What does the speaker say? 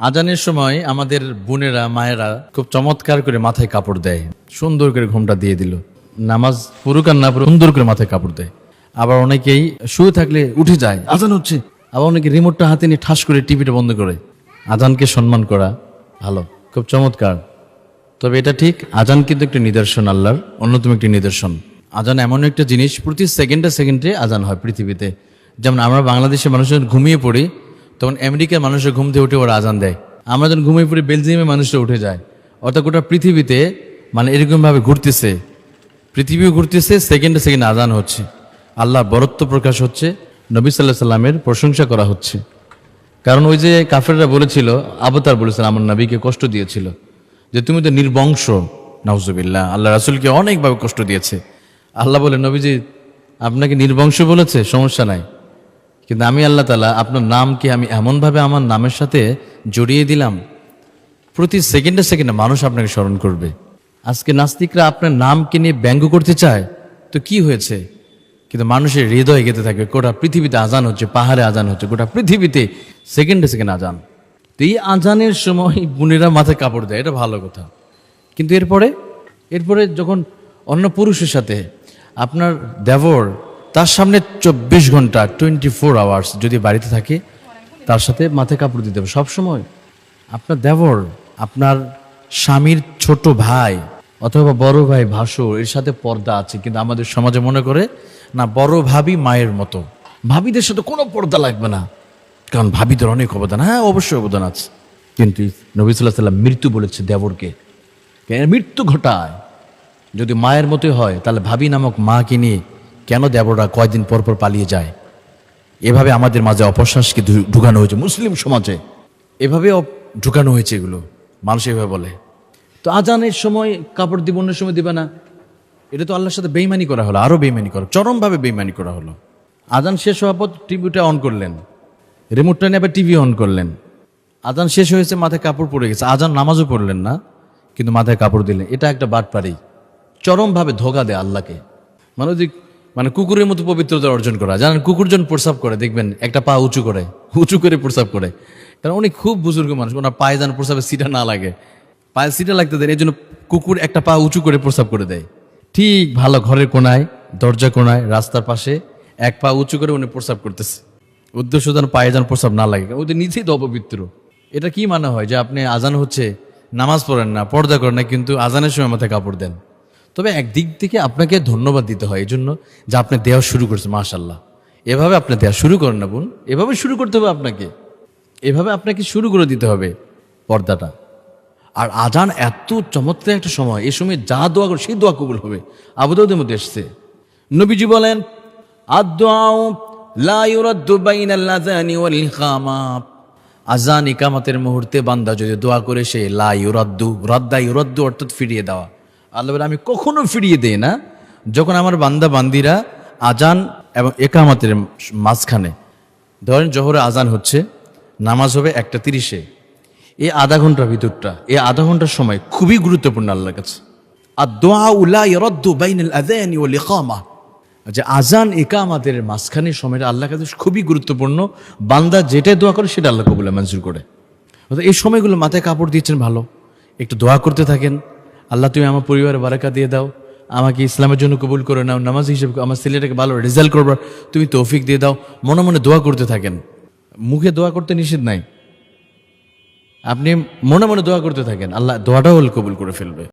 আজানের সময় আমাদের বোনেরা মায়েরা খুব চমৎকার করে মাথায় কাপড় দেয়। সুন্দর করে ঘোমটা দিয়ে দিল। নামাজ পুরুক আর না পুরুক সুন্দর করে মাথায় কাপড় দেয়। আবার অনেকেই শুয়ে থাকলে উঠে যায়। আজান হচ্ছে। আবার অনেকে রিমোটটা হাতে নিয়ে ঠাস করে টিভিটা বন্ধ করে। আজানকে সম্মান করা ভালো খুব চমৎকার। তবে এটা ঠিক আজান কিন্তু একটি নিদর্শন আল্লাহর অন্যতম একটি নিদর্শন। আজান এমন একটা জিনিস প্রতি সেকেন্ডে সেকেন্ডে আজান হয় পৃথিবীতে। যেমন আমরা বাংলাদেশের মানুষজন ঘুমিয়ে পড়ি তখন আমেরিকার মানুষের ঘুম থেকে উঠে ওরা আজান দেয়। আমরা যখন ঘুমিয়ে পড়ি বেলজিয়ামের মানুষরা উঠে যায়। অর্থাৎ গোটা পৃথিবীতে মানে এরকমভাবে ঘুরতেছে। পৃথিবীও ঘুরতেছে, সেকেন্ডে সেকেন্ডে আজান হচ্ছে। আল্লাহ বরত্ব প্রকাশ হচ্ছে, নবী সাল্লাহ সাল্লামের প্রশংসা করা হচ্ছে। কারণ ওই যে কাফেররা বলেছিল, আবতার বলেছিল, আমার নবীকে কষ্ট দিয়েছিল। যে তুমি তো নির্বংশ, নাউজুবিল্লাহ, আল্লাহ রাসুলকে অনেকভাবে কষ্ট দিয়েছে। আল্লাহ বলে, নবীজি, আপনাকে নির্বংশ বলেছে, সমস্যা নাই। কিন্তু আমি আল্লাহ তালা আপনার নামকে আমি এমনভাবে আমার নামের সাথে জড়িয়ে দিলাম, প্রতি সেকেন্ডে সেকেন্ডে মানুষ আপনাকে স্মরণ করবে। আজকে নাস্তিকরা আপনার নামকে নিয়ে ব্যঙ্গ করতে চায়, তো কি হয়েছে? কিন্তু মানুষের হৃদয় গেতে থাকে, গোটা পৃথিবীতে আজান হচ্ছে, পাহাড়ে আজান হচ্ছে, গোটা পৃথিবীতে সেকেন্ডে সেকেন্ড আজান। তো এই আজানের সময় বোনেরা মাথায় কাপড় দেয়, এটা ভালো কথা। কিন্তু এরপরে এরপরে যখন অন্য পুরুষের সাথে আপনার দেবর তার সামনে চব্বিশ ঘণ্টা টোয়েন্টি ফোর আওয়ার্স যদি বাড়িতে থাকে, তার সাথে মাথায় কাপড় দিতে হবে। সবসময় আপনার দেবর, আপনার স্বামীর ছোট ভাই অথবা বড় ভাই ভাসুর, এর সাথে পর্দা আছে। কিন্তু আমাদের সমাজে মনে করে, না, বড় ভাবি মায়ের মতো। ভাবিদের সাথে কোনো পর্দা লাগবে না। কারণ ভাবিদের অনেক অবদান। হ্যাঁ অবশ্যই অবদান আছে। কিন্তু নবী সাল্লাহ সাল্লাম মৃত্যু বলেছে দেবরকে। মৃত্যু ঘটায়। যদি মায়ের মতোই হয়, তাহলে ভাবি নামক মাকে নিয়ে কেন দেবররা কয়দিন পর পর পালিয়ে যায়? এভাবে আমাদের মাঝে অপশ্বাসকে ঢুকানো হয়েছে, মুসলিম সমাজে। এভাবে ঢুকানো হয়েছে এগুলো, মানুষ এভাবে বলে। তো আজানের সময় কাপড় দিব অন্য সময় দিবে না। এটা তো আল্লাহর সাথে বেইমানি করা হলো আরও বেইমানি করা চরমভাবে বেইমানি করা হলো। আজান শেষ হওয়ার পর টিভিটা অন করলেন, রিমোটটা নিয়ে আবার টিভি অন করলেন। আজান শেষ হয়েছে, মাথায় কাপড় পড়ে গেছে। আজান নামাজও পড়লেন না, কিন্তু মাথায় কাপড় দিলেন। এটা একটা বাটপারি, চরমভাবে ধোকা দেয় আল্লাহকে। মানে ওই যে মানে কুকুরের মতো পবিত্রতা অর্জন করা। জানেন, কুকুর যখন প্রসাব করে, দেখবেন একটা পা উঁচু করে উঁচু করে প্রসাব করে। কারণ উনি খুব বুজুর্গ মানুষ, ওনার পায়ে যেন প্রসাবে সিটা না লাগে। পায়ে সিটা লাগতে দেয় এই জন্য কুকুর একটা পা উঁচু করে প্রসাব করে দেয়। ঠিক ভালো ঘরের কোনায়, দরজা কোনায়, রাস্তার পাশে, এক পা উঁচু করে উনি প্রসাব করতেছে। উদ্দেশ্য যেন পায়ে যেন প্রসাব না লাগে ওদের নিজেই তো অপবিত্র। এটা কি মানে হয় যে আপনি আজান হচ্ছে, নামাজ পড়েন না, পর্দা করেন না, কিন্তু আজানের সময় মাথায় কাপড় দেন? তবে একদিক থেকে আপনাকে ধন্যবাদ দিতে হয় এই জন্য যে আপনি দেওয়া শুরু করছেন মাশাল্লাহ এভাবে আপনি দেওয়া শুরু করেন না বোন, এভাবে শুরু করতে হবে আপনাকে। এভাবে আপনাকে শুরু করে দিতে হবে পর্দাটা। আর আজান এত চমৎকার একটা সময়, এ সময় যা দোয়া করে সেই দোয়া কবুল হবে। আবুদাউদের মধ্যে এসছে। নবীজি বলেন আজান ইকামাতের মুহূর্তে বান্দা যদি দোয়া করে সে লা ইউরাদ্দু, রাদ্দা ইউরাদ্দু অর্থাৎ ফিরিয়ে দেওয়া। আল্লাহ বলে, আমি কখনো ফিরিয়ে দেই না। যখন আমার বান্দা, বান্দিরা আজান এবং একামাতের মাঝখানে, ধরেন জোহরে আজান হচ্ছে, নামাজ হবে একটা তিরিশে, এই আধা ঘণ্টার ভিতরটা, এই আধা ঘণ্টার সময় খুবই গুরুত্বপূর্ণ আল্লাহর কাছে। আর দোয়া উলা ইরদ্দু বাইনাল আযানি ওয়াল ইকামা। যে আজান, একামাতের মাঝখানে সময়টা আল্লাহ কাছে খুবই গুরুত্বপূর্ণ। বান্দা যেটাই দোয়া করে, সেটা আল্লাহ কবুলে মঞ্জুর করে। এই সময়গুলো মাথায় কাপড় দিয়েছেন ভালো। একটু দোয়া করতে থাকেন আল্লাহ, তুমি আমার পরিবারে বারাকা দিয়ে দাও। আমাকে ইসলামের জন্য কবুল করে নাও। নামাজ হিসেবে আমার ছেলেটাকে ভালো রেজাল্ট করবার তুমি তৌফিক দিয়ে দাও। মনে মনে দোয়া করতে থাকেন। মুখে দোয়া করতে নিষেধ নাই। আপনি মনে মনে দোয়া করতে থাকেন। আল্লাহ দোয়াটাও কবুল করে ফেলবে।